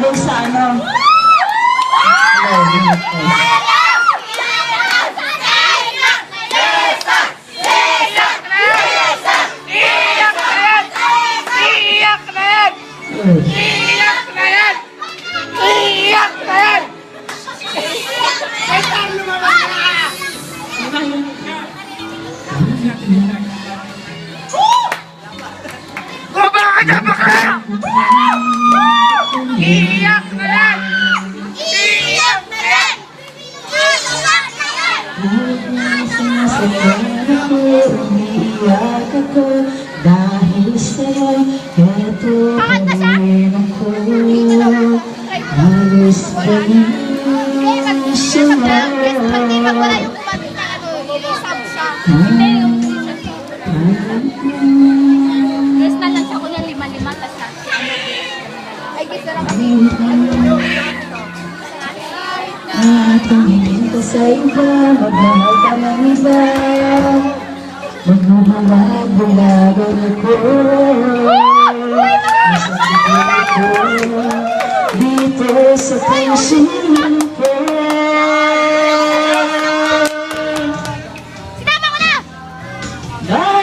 dun sa ano. Iyak na yan! Iyak na yan! Iyak na yan! Iyak ka na bakla! Iyak na yan! Iyak na yan! Sinasabihan ako, Dahil sa'yo, eto pa rin ako Halos ba yung sumama Yes tumingin ka sa iba, magmahal ka ng iba. Magmamalag-bulagan ako Masakit ako Dito sa pansin ko. Sinama ko na!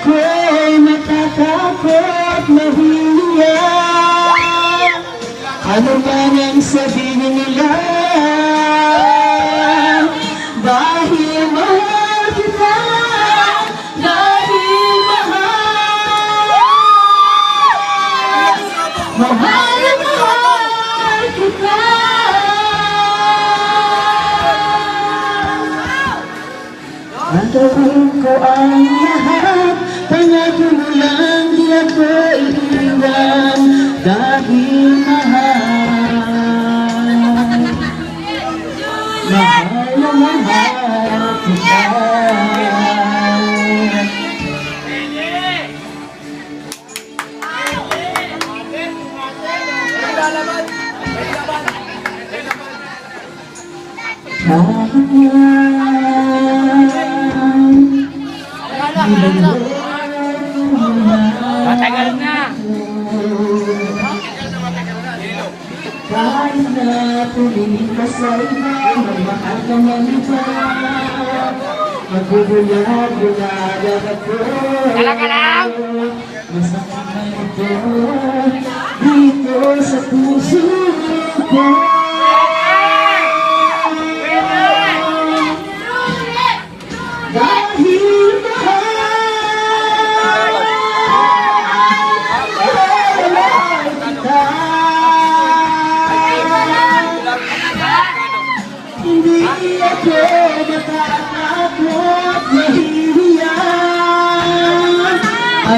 Ako'y matatakot mahihiya Ano man ang sabihin nila Dahil mahal kita Dahil mahal. Mahal na kita. Gagawin ko ang lahat Pangako mo lang di ako iiwan Dahil mahal. Mahal. Na mahal. kita Matagal na. Kahit na tumingin ka sa iba, magmahal ka ng iba. Magbubulag-bulagan ako. Talaga lang? Masakit na ito, dito sa puso ko.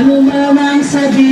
Matatakot, mahihiya